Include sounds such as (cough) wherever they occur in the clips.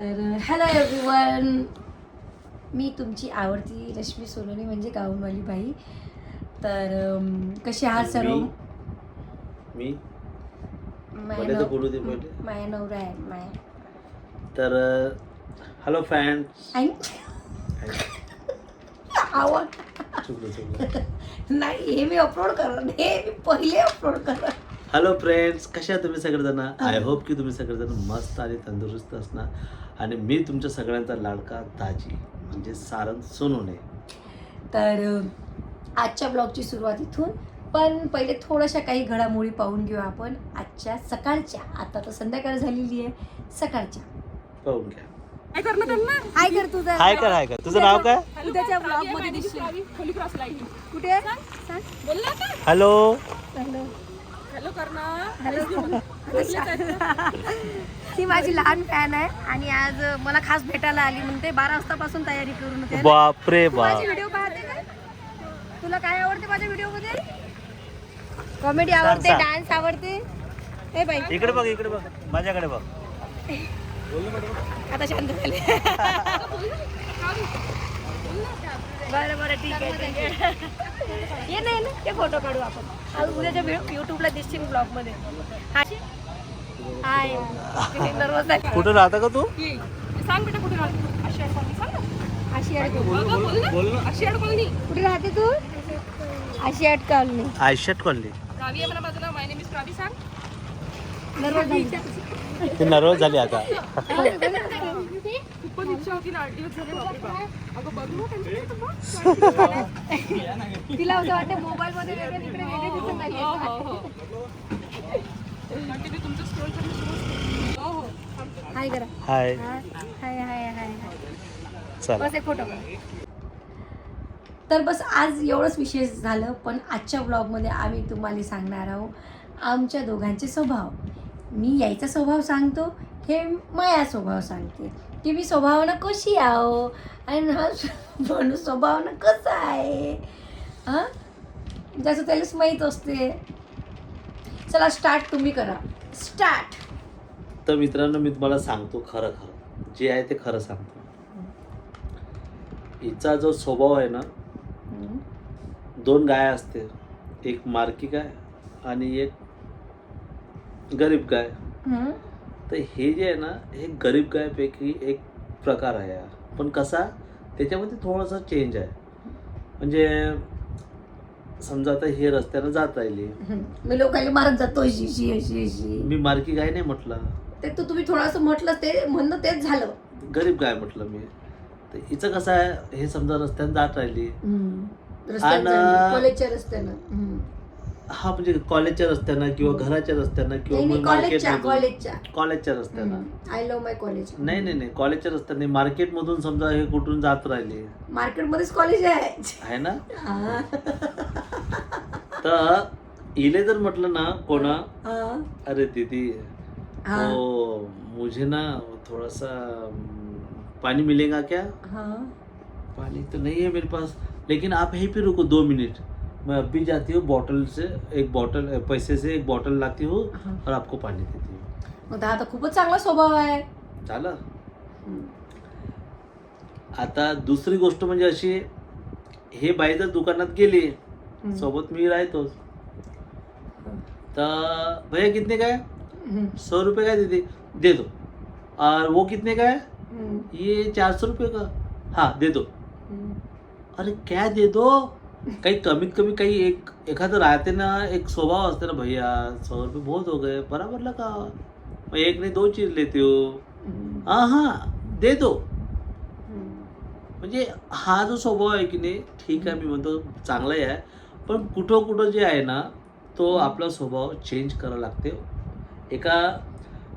तर hello everyone मी तुमची आवडती रश्मी सोलोनी म्हणजे गाऊनवाली बाई. तर अम, कसे आहात सर्व? मी- मी माया मला तर नव- बोलू दे पहिले. माया नवरा आहे माया. तर हॅलो फॅन्स आई. चुकलं चुकलं. (laughs) नाही हे मी अपलोड करणार हे मी पहिले अपलोड करणार. हॅलो फ्रेंड्स कशा तुम्ही सगळेजण? आय होप की तुम्ही सगळेजण मस्त आणि तंदुरुस्त असणार. आणि मी तुमच्या सगळ्यांचा लाडका दाजी म्हणजे सारंग सोनवणे. तर आजच्या ब्लॉगची सुरुवात इथून. पण पहिले थोड्याशा काही घडामोडी पाहून घेऊ आपण. आजच्या सकाळच्या. आता तर संध्याकाळ झालेली आहे. सकाळच्या. पाहून घ्या. हाय कर तुझं. हाय कर हाय कर. तुझं नाव काय? उद्याच्या ब्लॉगमध्ये दिसशील कुठे? सांग. Hello hello. हॅलो (laughs) ती माझी लहान फॅन आहे आणि आज मला खास भेटायला आली म्हणते बारा वाजतापासून तयारी करून बापरे तू बाप. माझी व्हिडिओ पाहते का? तुला काय आवडते माझ्या व्हिडिओमध्ये? कॉमेडी आवडते. डान्स आवडते. हे बाई. इकडे बघ इकडे बघ. माझ्याकडे बघ. आता शांत झाले. (laughs) (laughs) बरं बरं ठीक आहे ठीक आहे. ये ना ये ना ते फोटो काढू आपण. आज उद्याच्या युट्यूबला दिसतील ब्लॉगमध्ये हाय. नर्वस कुठं राहता का तू? सांग बेटा कुठे राहते आशियाड कॉलनी सांग ना. आशियाड आशियाड कॉलनी कुठे राहते तू? आशियाड कॉलनी आयशट कॉलनी रावी आहे मला बाजूला. माय नेम इज रावी सांग. नर्वस झाली ती नर्वस झाली आता. (laughs) खूपच इच्छा होती ना आठ दिवस झाले बापरे अगं बघ. ना त्यांच्याकडे तर बघ. तिला असं वाटतं मोबाईल मध्ये वेगळं तिकडे वेगळं दिसत नाही हो हो हो. तुमचं स्क्रोल सुरू. हो हो. हाय करा. हाय. हाय हाय हाय हाय. चला. बस एक फोटो. तर बस आज एवढंच विशेष झालं पण आजच्या ब्लॉगमध्ये आम्ही तुम्हाला सांगणार आहोत आमच्या दोघांचे स्वभाव. मी यायचा स्वभाव सांगतो हे माया स्वभाव सांगते. की मी स्वभावानं कशी आहो आणि हा पण स्वभावानं कसा आहे? हां? जसं त्यालाच माहीत असते. चला स्टार्ट तुम्ही करा. स्टार्ट तर मित्रांनो मी तुम्हाला सांगतो खरं खरं. जे आहे ते खरं सांगतो. हिचा जो स्वभाव आहे ना दोन गाय असते. एक मार्की गाय आणि एक गरीब गाय. तर हे जे आहे ना हे गरीब गायपैकी एक प्रकार आहे यार. पण कसा? त्याच्यामध्ये थोडासा चेंज आहे. म्हणजे समजा आता हे रस्त्यानं जात राहिली. मी लोकांना मारत जातो अशी अशी अशी अशी. मी मार्की गाय नाही म्हटलं. ते तू तुम्ही थोडंसं म्हटलं ते म्हणणं तेच झालं. गरीब गाय म्हटलं मी. तर हिचं कसं आहे हे समजा रस्त्यानं जात राहिली. रस्त्यानं आणि- चालली, कॉलेजच्या रस्त्यानं. हम्म. हा म्हणजे कॉलेजच्या रस्त्यानं किंवा घराच्या रस्त्यानं किंवा मग कॉलेजच्या मार्केटमधून कॉलेजच्या. कॉलेजच्या रस्त्यानं. आय लव्ह माय कॉलेज नाही नाही नाही कॉलेजच्या रस्त्याने मार्केटमधून समजा हे कुठून जात राहिले. मार्केटमध्येच कॉलेज आहे. आहे ना? हा. तर इले जर म्हटलं ना कोणा? हा. अरे दीदी हा. तो मुझे ना थोड़ा सा हम्म, पानी मिलेगा क्या? हा. पानी तो नहीं है मेरे पास. लेकिन आप यहीं पे रुको दो मिनट. मैं अभी जाती हूँ बॉटल से एक बॉटल पैसे से एक बॉटल लाती हूँ. और आपको पानी देती हूँ मग तर खूपच चांगला स्वभाव आहे झालं. आता दुसरी गोष्ट म्हणजे अशी हे बाई जर दुकानात गेली. सोबत मी राहतोच तर भैया कितने का है. सौ रुपये का दीदी दे दो और वो कितने का है. ये चार सौ रुपये का हाँ दे दो. अरे क्या दे दो काही कमीत कमी काही एक एखादं राहते ना एक स्वभाव असते ना भैया सौ रुपये बहुत हो गए बराबर लगा. मैं एक नहीं दो चीज लेती हो. हाँ हाँ दे दो. म्हणजे हा जो स्वभाव आहे की नाही ठीक आहे मी म्हणतो चांगलाही आहे. पण कुठं कुठं जे आहे ना तो आपला स्वभाव चेंज करावा लागते. एका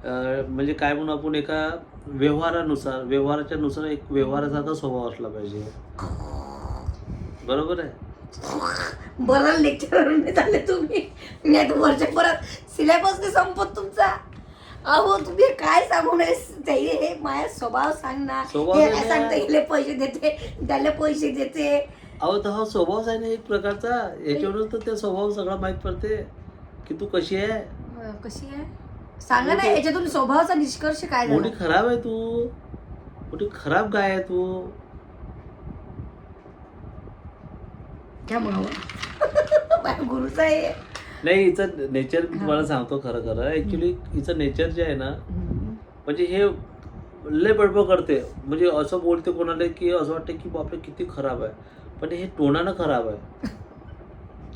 म्हणजे काय म्हणू आपण एका व्यवहारानुसार व्यवहाराच्या नुसार एक व्यवहारासारखा स्वभाव असला पाहिजे. बरोबर आहे? बरं लेक्चर झाले तुम्ही. वरच्या परत सिलेबस नाही संपत तुमचा. अहो तुम्ही काय सांगू नये ते हे माझा स्वभाव सांग ना. स्वभाव हे. सांगता? इले पैसे देते त्याला पैसे देते. अहो तर हा स्वभावच आहे ना एक प्रकारचा. याच्यावरूनच तर त्या स्वभाव सगळा माहीत पडते. की तू कशी आहे? कशी आहे? सांगा ना याच्यातून स्वभावाचा निष्कर्ष काय मोठी खराब आहे तू. मोठी खराब गाय आहे तू. (laughs) गुरुचा आहे नाही हिचं नेचर तुम्हाला सांगतो खरं खरं. ऍक्च्युली हिचं नेचर जे आहे ना म्हणजे हे लय बडबड करते. म्हणजे असं बोलते कोणाला की असं वाटतं की बापरे किती खराब आहे. पण हे टोनानं खराब आहे.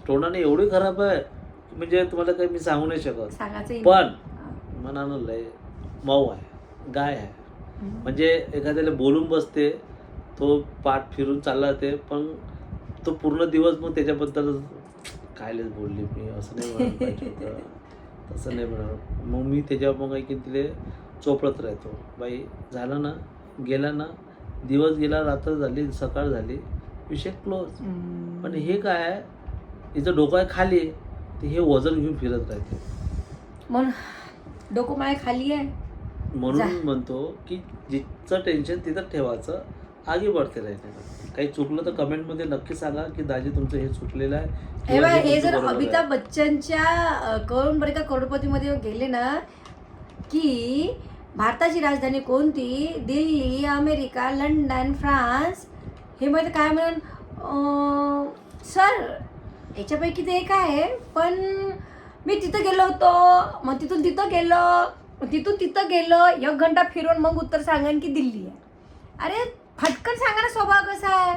टोनानं एवढी खराब आहे की म्हणजे तुम्हाला काही मी सांगू नाही शकत. सांगायचं पण मनानं लय मऊ आहे गाय आहे. म्हणजे एखाद्याला बोलून बसते तो पाठ फिरून चालला जाते पण तो पूर्ण दिवस मग त्याच्याबद्दल कायलेच बोलली मी असं नाही म्हणायला पाहिजे होतं. तसं नाही म्हणाल मग मी त्याच्यावर मग ऐकीन तिले चोपडत राहतो. बाई झालं ना गेला ना दिवस गेला रात्र झाली सकाळ झाली विषय क्लोज पण हे काय हिचं डोकं आहे खाली ते हे वजन घेऊन फिरत राहते. म्हणून डोकं माय खाली आहे. म्हणून म्हणतो की जिथचं टेन्शन तिथं ठेवायचं. आगी बढते राहते काही चुकलं तर कमेंटमध्ये नक्की सांगा की दाजी तुमचं हे चुकलेलं आहे हे बघ, हे जर. अमिताभ बच्चनच्या अ, करोड बरे का करोडपतीमध्ये गेले ना की भारताची राजधानी कोणती? Delhi America London France. हे मध्ये काय म्हणून? सर याच्यापैकी ते एक आहे पण मी तिथं गेलो होतो. मग तिथून तिथं गेलो. मग तिथून तिथं गेलो. एक घंटा फिरून मग उत्तर सांगेन की दिल्ली आहे. अरे फटकन सांगा ना स्वभाव कसा आहे.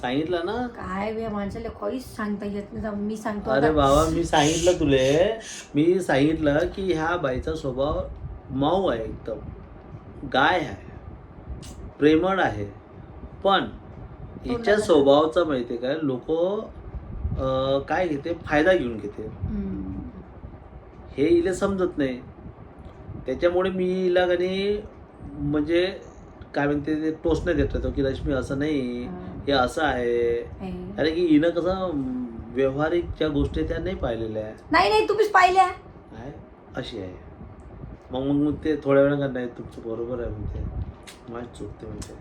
सांगितलं ना. काय बे माणसाला काहीच सांगता येत नाही. जाऊ, मी सांगतो अरे आता. बाबा मी सांगितलं तुले. मी सांगितलं की ह्या बाईचा स्वभाव मऊ आहे एकदम. गाय आहे. प्रेमळ आहे. पण हिच्या. स्वभावाचा माहिती काय? लोक काय घेते? फायदा घेऊन घेते. हम्म. हे हिला समजत नाही. त्याच्यामुळे मी हिला कधी म्हणजे काय म्हणते ते टोचणे देत राहतो की रश्मी असं नाही. हे. असं आहे. अरे की हिनं कसं व्यवहारिक ज्या गोष्टी त्या नाही पाहिलेल्या. आहे नाही नाही तुम्हीच पाहिल्या. आहे. अशी आहे. मग मग ते थोड्या वेळा नाही तुमचं बरोबर आहे म्हणते. माझी चुकते म्हणते.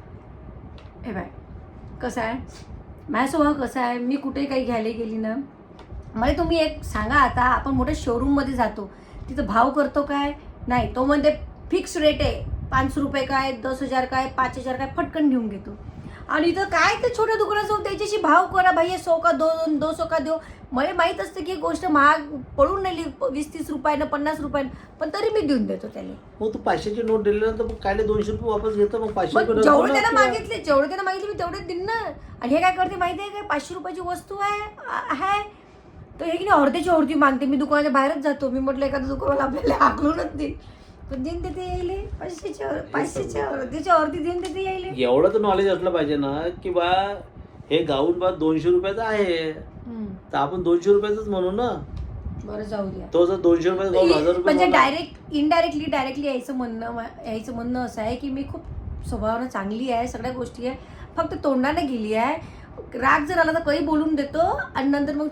हे बाय. कसं आहे? माझा स्वभाव कसा आहे? मी कुठे काही घ्यायला गेली ना मला तुम्ही एक सांगा आता आपण मोठ्या शोरूममध्ये जातो. तिथं भाव करतो काय? नाही. तो म्हणते फिक्स रेट आहे. पाचशे रुपये काय दस हजार काय पाच हजार काय फटकन घेऊन घेतो. आणि इथं काय ते छोट्या दुकानात जाऊन त्याच्याशी भाव करा भाई सो का दोन दो सो का देऊ. मला माहीत असतं की ही गोष्ट महाग पडून नेली वीस तीस रुपयानं पन्नास रुपयानं पण तरी मी देऊन देतो त्याला. मग तू पाचशेची नोट दिल्यानंतर मग कायले दोनशे रुपये वापस घेतो मग पाचशे मग जेवढे ना किंवा- मागितले जेवढे त्यानं मागितले मी तेवढे दिन ना. आणि हे काय करते माहिती आहे काय पाचशे रुपयाची वस्तू आहे आहे. तर हे की नाही अर्ध्याची अर्धी मागते मी दुकानाच्या बाहेरच जातो. मी म्हटलं एखादं दुकानाला आपल्याला हाकलूनच देईन. पण देईन देते यायले. पाचशेच्या पाचशेच्या अर्धीच्या अर्धी देईन देते यायले. एवढं तर नॉलेज असलं पाहिजे ना की बा हे गाऊन बा दोनशे रुपयाचं आहे. हम्म. तर आपण दोनशे रुपयाचंच म्हणू ना. बरं जाऊ द्या. तो जर दोनशे रुपयाचं गाऊन हजार रुपये म्हणजे म्हणला- डायरेक्ट इनडायरेक्टली डायरेक्टली यायचं म्हणणं मा- यायचं म्हणणं असं आहे की मी खूप स्वभावानं चांगली आहे सगळ्या गोष्टी आहे. फक्त तोंडाने गेली आहे. राग जर आला तर काही बोलून देतो आणि नंतर मग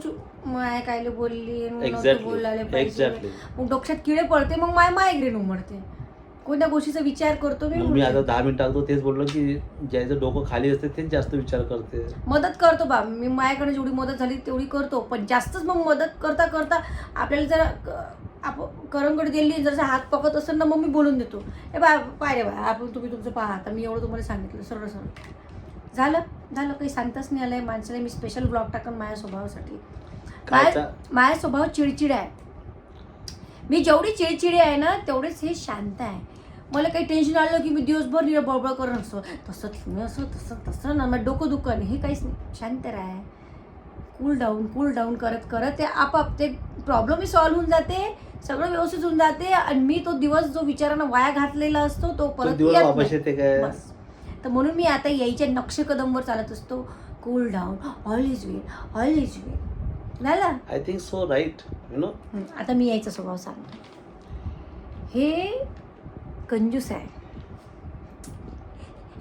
माय कायले बोलली नव्हतं बोलायला एक्झॅक्टली पाहिजे. एक्झॅक्टली मग डोक्यात किडे पडते मग माय मायग्रेन उमडते कोणत्या गोष्टीचा विचार करतो मी मी आता दहा मिनिटं अगोदर तेच बोललो की ज्याचं डोकं खाली असते तेच जास्त विचार करते. मदत करतो बा. मी माझ्याकडे जेवढी मदत झाली तेवढी करतो. पण जास्तच मग मदत करता करता आपल्याला जर क- आप करंगड दिली जर हात पकत असेल ना मग मी बोलून देतो. ए बा पाय रे बा आपण तुम्ही तुमचं पहा. आता मी एवढं तुम्हाला सांगितलं सरळ सरळ. झालं. झालं. काही सांगताच नाही आलंय माणसाला. मी स्पेशल ब्लॉग टाकन माझ्या स्वभावासाठी. माझा स्वभाव चिडचिड आहे मी जेवढी चिडचिडी आहे ना तेवढेच हे शांत आहे. मला काही टेन्शन आलं की मी दिवसभर निळ बळबळ करत असतो. तसं तुम्ही असं तसं तसं ना मग डोकं दुखन हे काहीच नाही शांत राहा. कूल डाऊन कूल डाऊन करत करत ते आपाप ते प्रॉब्लेमही सॉल्व्ह होऊन जाते सगळं व्यवस्थित होऊन जाते आणि मी तो दिवस जो विचारानं वाया घातलेला असतो तो परत बस. तर म्हणून मी आता यायच्या नक्षे कदमवर चालत असतो. Cool down all is well all is well झालं? I think so right you know आता मी यायचा स्वभाव सांगतो. हे कंजूस आहे.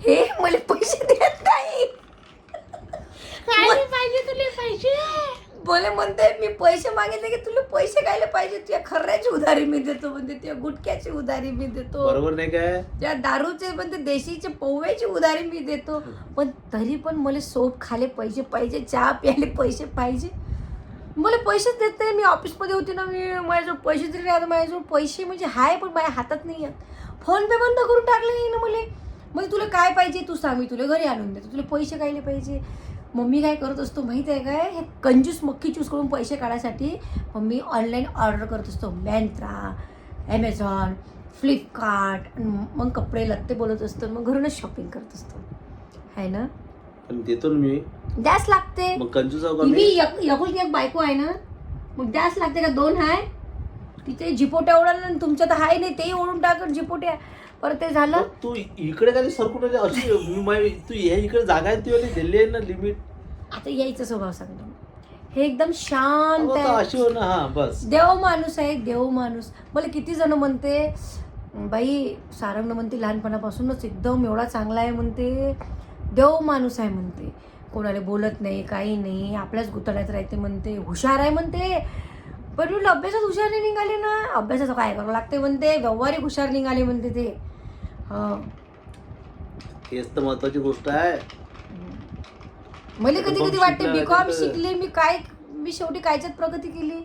हे मला पैसे देत नाही. पाहिजे तुला पैसे? बोले म्हणते मी पैसे मागितले की तुला पैसे कायले पाहिजे? तुझ्या खर्याची उधारी मी देतो म्हणते तुझ्या गुटख्याची उधारी मी देतो. बरोबर नाही काय? त्या दारूचे म्हणते देशीचे पोव्याची उधारी मी देतो. पण तरी पण मला सोप खाले पैसे पाहिजे चहा प्यायले पैसे पाहिजे. मला पैसेच देत नाही. मी ऑफिसमध्ये होते ना मी माझ्याजवळ पैसे तरी राहते माझ्याजवळ पैसे म्हणजे हाय पण माझ्या हातात नाही आहेत. फोनपे बंद करून टाकले ना मला. म्हणजे तुला काय पाहिजे तू सांग मी तुला घरी आणून देतो. तुला पैसे कायले पाहिजे? मम्मी काय करत असतो माहीत आहे काय? हे कंजूस मक्खी चूज करून पैसे काढायसाठी मम्मी ऑनलाईन ऑर्डर करत असतो. मॅन्त्रा ॲमेझॉन फ्लिपकार्ट मग कपडे लत्ते बोलत असतो. मग घरूनच शॉपिंग करत असतो. आहे ना? पण देतो ना मी. द्यास लागते. मग कंजूस आहो का मी मी? एक एकुलती एक बायको आहे ना मग द्यास लागते का दोन आहे तिथे झिपोट्या ओढाल आणि तुमच्या तर आहे नाही तेही ओढून टाक झिपोट्या परत ते झालं. मग तू इकडे काय सरकून आली अशी मी तू हे इकडे जागा आहे ती वाली दिली आहे ना लिमिट आता यायचा स्वभाव सांगतो. हे एकदम शांत आहे. अशी हो ना हा बस. देव माणूस आहे देव माणूस. मला किती जण म्हणते बाई सारंग म्हणते लहानपणापासूनच एकदम एवढा चांगला आहे म्हणते. देव माणूस आहे म्हणते. कोणाला बोलत नाही काही नाही आपल्याच गुतड्यात राहते म्हणते हुशार आहे म्हणते. पण मी अभ्यासात हुशार नाही निघाले ना? अभ्यासाचं काय करावं लागते म्हणते व्यवहारिक हुशार निघाले म्हणते ते. हां. हेच तर महत्वाची गोष्ट आहे. मला कधी कधी वाटते बी कॉम शिकले मी काय मी शेवटी कायच्यात प्रगती केली?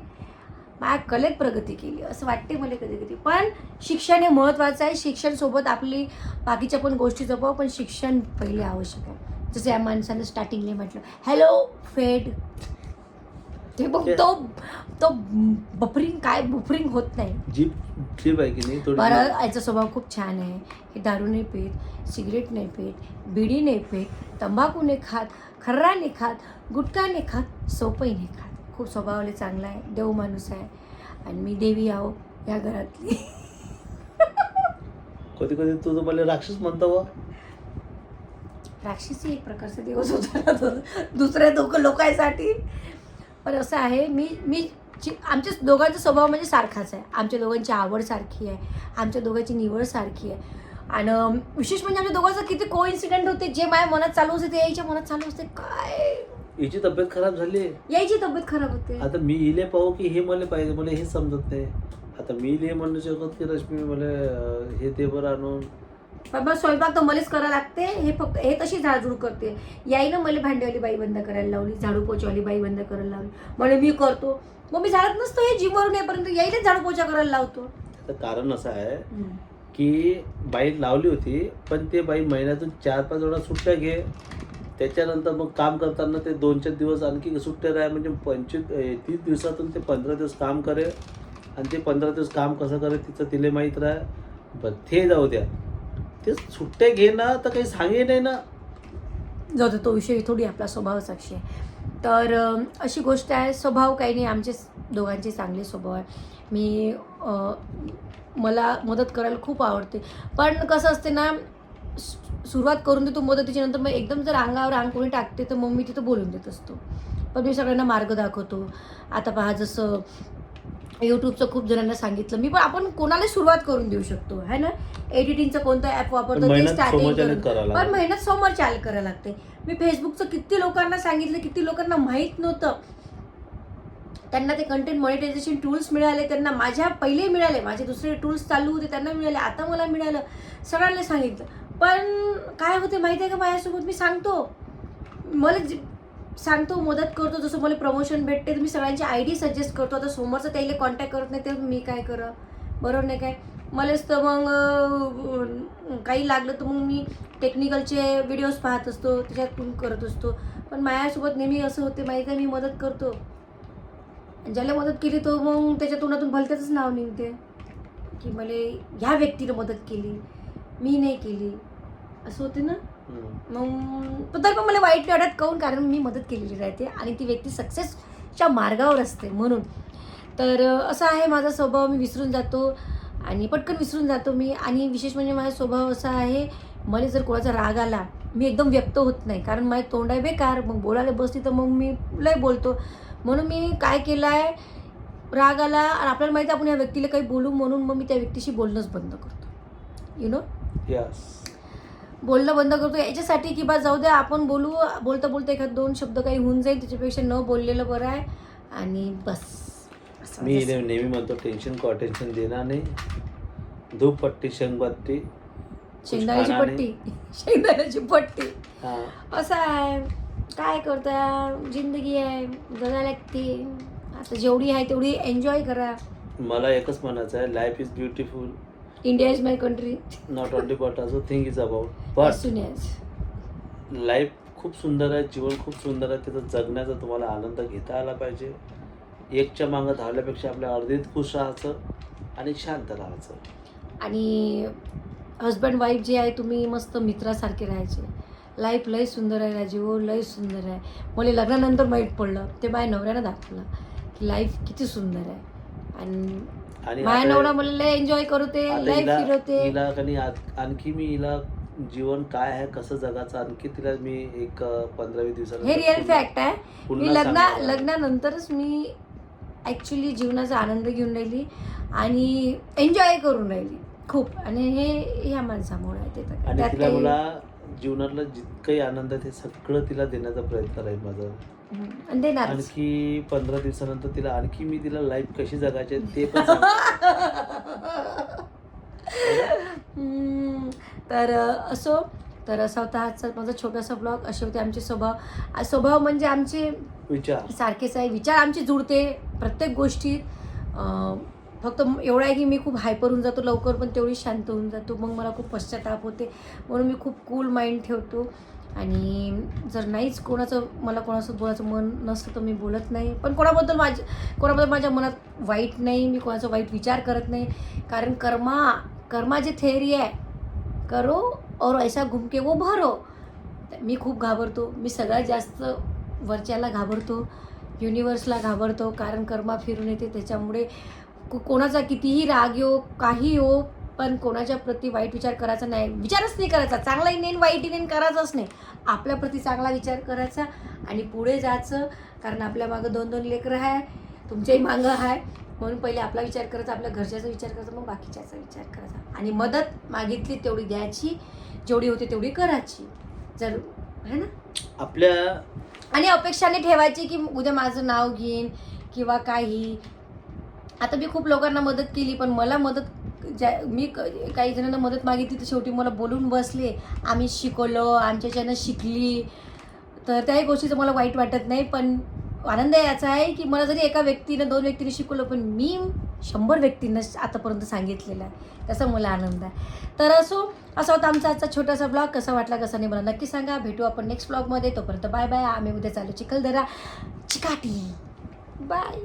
माझ्या कलेत प्रगती केली. असं वाटते मला कधी कधी पण शिक्षण हे महत्त्वाचं आहे. शिक्षण सोबत आपली बाकीच्या पण गोष्टी जपाव पण शिक्षण पहिले आवश्यक आहे. जसं या माणसानं स्टार्टिंगला म्हटलं हॅलो फेड ते बघ ते- तो बफरिंग काय बफरिंग होत नाही. जीप जीप आहे की नाही? थोडी बरं याचा स्वभाव खूप छान आहे. हे दारू नाही पित सिगरेट नाही पित बिडी नाही पित तंबाखू नाही खात खर्रा नाही खात गुटखा नाही खात सोपही नाही खात. खूप स्वभावाला चांगला आहे. देव माणूस आहे. आणि मी देवी आहो या घरातली. कधी कधी तुझं मला राक्षस म्हणतो व राक्षसी एक प्रकारचा दिवस होता दुसऱ्या दोघ लोकांसाठी पण असं आहे मी मी आमच्या दोघांचा स्वभाव म्हणजे सारखाच आहे. आमच्या दोघांची आवड सारखी आहे. आमच्या दोघांची निवड सारखी आहे. आणि विशेष म्हणजे आमच्या दोघांचं किती को इन्सिडेंट होते जे माझ्या मनात चालू असते ते यायच्या मनात चालू असते. काय? हिची तब्येत खराब झाली यायची तब्येत खराब होते. आता मी इले पाहू की हे मला पाहिजे मला हे समजत नाही. आता मी इले म्हणू शकत की रश्मी मला अं, हे ते बरं आणून. पण मग स्वयंपाक तर मलाच करावं लागते. हे फक्त हे तशी झाडझूड करते. याईनं मला भांडेवाली बाई बंद करायला लावली झाडू पोचवाली बाई बंद करायला लावली. म्हणजे मी करतो. मग मी झाडत नसतो हे जिमवरून येईपर्यंत याईलाच झाडू पोचा करायला लावतो. त्याचं कारण असं आहे की बाई लावली होती पण ते बाई महिन्यातून चार पाच वेळा सुट्ट्या घे. त्याच्यानंतर मग काम करताना ते दोन चार दिवस आणखी सुट्ट्या राहा म्हणजे पंचवीस तीस दिवसातून ते पंधरा दिवस काम करे. आणि ते पंधरा दिवस काम कसं करे तिचं तिला माहीत राहा पण ते जाऊ द्या. ते सुट्ट्या घे ना तर काही सांगे नाही ना. जाऊ दे, तो विषय थोडी आपला स्वभाव साक्षी आहे. तर अशी गोष्ट आहे स्वभाव काही नाही आमचे दोघांचे चांगले स्वभाव आहे. मी मला मदत करायला खूप आवडते. पण कसं असते ना सुरुवात करून देतो मदतीची नंतर मग एकदम जर अंगावर अंग कोणी टाकते तर मग मी तिथं बोलून देत असतो. पण मी सगळ्यांना मार्ग दाखवतो. आता पहा जसं यूट्यूबचं खूप जणांना सांगितलं मी पण आपण कोणाला सुरुवात करून देऊ शकतो है ना? एडिटिंगचं कोणतं ॲप वापरतो ते स्टार्टिंग पण मेहनत समोर चाल करायला लागते. मी फेसबुकचं किती लोकांना सांगितलं किती लोकांना माहीत नव्हतं. त्यांना ते कंटेंट मॉनिटायझेशन टूल्स मिळाले त्यांना माझ्या पहिले मिळाले माझे दुसरे टूल्स चालू होते त्यांना मिळाले आता मला मिळालं. सगळ्यांना सांगितलं. पण काय होते माहिती आहे का माझ्यासोबत? मी सांगतो. मला जे- सांगतो मदत करतो. जसं मला प्रमोशन भेटते तर मी सगळ्यांची आय डी सजेस्ट करतो. आता समोरचं त्याला कॉन्टॅक्ट करत नाही तर मी काय करा? बरोबर नाही काय? मलाच तर मग काही लागलं तर मग मी टेक्निकलचे व्हिडिओज पाहत असतो त्याच्यातून करत असतो. पण माझ्यासोबत नेहमी असं होते माहिती आहे मी मदत करतो. ज्याला मदत केली तो मग त्याच्या तोंडातून भलत्याचंच नाव निघते की मला ह्या व्यक्तीनं मदत केली. मी नाही केली. असं होते ना. मग पण तरी पण मला वाईट वाटत काऊन कारण मी मदत केलेली राहते आणि ती व्यक्ती सक्सेसच्या मार्गावर असते म्हणून. तर असा आहे माझा स्वभाव. मी विसरून जातो आणि पटकन विसरून जातो मी. आणि विशेष म्हणजे माझा स्वभाव असा आहे मला जर कोणाचा राग आला मी एकदम व्यक्त होत नाही. कारण माझे तोंड आहे बेकार. मग बोलायला बसली तर मग मी लय बोलतो. म्हणून मी काय केलं आहे राग आला. आणि आपल्याला माहिती आपण या व्यक्तीला काही बोलू म्हणून मग मी त्या व्यक्तीशी बोलणंच बंद करतो. You know Yes. बोलणं बंद करतो. याच्यासाठी की बा जाऊ द्या आपण बोलू. बोलता बोलता एखाद दोन शब्द काही होऊन जाईल त्याच्यापेक्षा न बोललेलं बरं आहे. आणि बस. मी नेहमी म्हणतो टेन्शन को टेन्शन देणार नाही. धूप पट्टी शेंगपट्टी (laughs) शेंगदाण्याची पट्टी. शेंगदाण्याची पट्टी. असं आहे. काय करता जिंदगी आहे. जगायला लागते. आता जेवढी आहे तेवढी एन्जॉय करा. मला एकच म्हणायचं आहे life is beautiful India is my country not only but असो thing is about but life खूप सुंदर आहे जीवन खूप सुंदर आहे त्याचा जगण्याचा तुम्हाला आनंद घेता आला पाहिजे. एकच्या मागं धावल्यापेक्षा आपल्या अर्धीत खुश राहायचं आणि शांत राहायचं. आणि हजबंड वाईफ जे आहे तुम्ही मस्त मित्रासारखे राहायचे. लाईफ लय सुंदर आहे राजीव लय सुंदर आहे. मला लग्नानंतर माहीत पडलं ते माझ्या नवऱ्यानं दाखवलं की लाईफ किती सुंदर आहे. आणि आणि माझ्या आता- नवरा मला लय एन्जॉय करते आता लय हिला फिरवते. हिला कनी आत- आणखी मी हिला जीवन काय आहे कसं जगाचं आणखी तिला मी एक पंधरा वीस दिवसानंतर हे रिअल फॅक्ट आहे. मी पुन्हा लग्ना सांगणार. लग्नानंतरच मी ॲक्च्युली जीवनाचा आनंद घेऊन राहिली आणि एन्जॉय करून राहिली खूप. आणि हे ह्या माणसामुळे आहे ते तर. आणि त्यात तिला काही- मला जीवनातलं जितकंही आनंद आहे ते सगळं तिला देण्याचा प्रयत्न राहील माझा. देणारच. आणखी पंधरा दिवसानंतर तिला आणखी मी तिला लाईफ कशी जगायची ते पण (laughs) तर असो. तर असा होता आजचा माझा छोटासा ब्लॉग असे होते आमचे स्वभाव. स्वभाव म्हणजे आमचे विचार. सारखेच आहे. विचार आमचे जुळते प्रत्येक गोष्टीत फक्त एवढं आहे की मी खूप हायपर होऊन जातो लवकर पण तेवढी शांत होऊन जातो. मग मला खूप पश्चाताप होते. म्हणून मी खूप कूल माइंड ठेवतो. आणि जर नाहीच कोणाचं मला कोणासोबत बोलायचं मन नसतं तर मी बोलत नाही. पण कोणाबद्दल माझ कोणाबद्दल माझ्या मनात वाईट नाही मी कोणाचा वाईट विचार करत नाही. कारण कर्मा कर्मा जे थेअरी आहे करो और ऐसा घुमके वो भरो. मी खूप घाबरतो. मी सगळ्यात जास्त वरच्याला घाबरतो युनिवर्सला घाबरतो. कारण कर्मा फिरून येते. त्याच्यामुळे को- कोणाचा कितीही राग येऊ काही हो पण कोणाच्या प्रती वाईट विचार करायचा नाही. विचारच नाही करायचा. चांगलाही नाही वाईटही नाही करायचाच नाही. आपल्या प्रती चांगला विचार करायचा आणि पुढे जायचं. कारण आपल्या मागं दोन दोन लेकरं आहे तुमच्याही मागं आहे म्हणून पहिले आपला विचार करायचा आपल्या घरच्याचा विचार करायचा मग बाकीच्याचा विचार करायचा. आणि मदत मागितली तेवढी द्यायची जेवढी होते तेवढी करायची. जर है ना? आपल्या आणि अपेक्षाने ठेवायची की उद्या माझं नाव घेईन किंवा काही. आता मी खूप लोकांना मदत केली पण मला मदत ज्या मी क- काही जणांना मदत मागितली तर शेवटी मला बोलून बसले. आम्ही शिकवलो आमच्याच्यानं शिकली. तर त्याही गोष्टीचं मला वाईट वाटत नाही पण आनंद याचा आहे की मला जरी एका व्यक्तीनं दोन व्यक्तीने शिकवलं पण मी शंभर व्यक्तींना आतापर्यंत सांगितलेलं आहे. त्याचा मला आनंद आहे. तर असो असा होता आमचा आजचा छोटासा ब्लॉग कसा वाटला कसा नाही मला नक्की सांगा. भेटू आपण नेक्स्ट ब्लॉगमध्ये तोपर्यंत बाय बाय आम्ही उद्या चालू चिखलदरा चिकाटी. बाय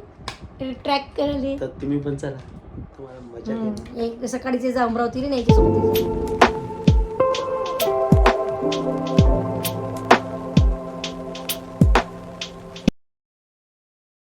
ट्रॅक करायला. तर तुम्ही पण चला. मजा एक सकाळीचे अमरावतीला न्यायची सोबत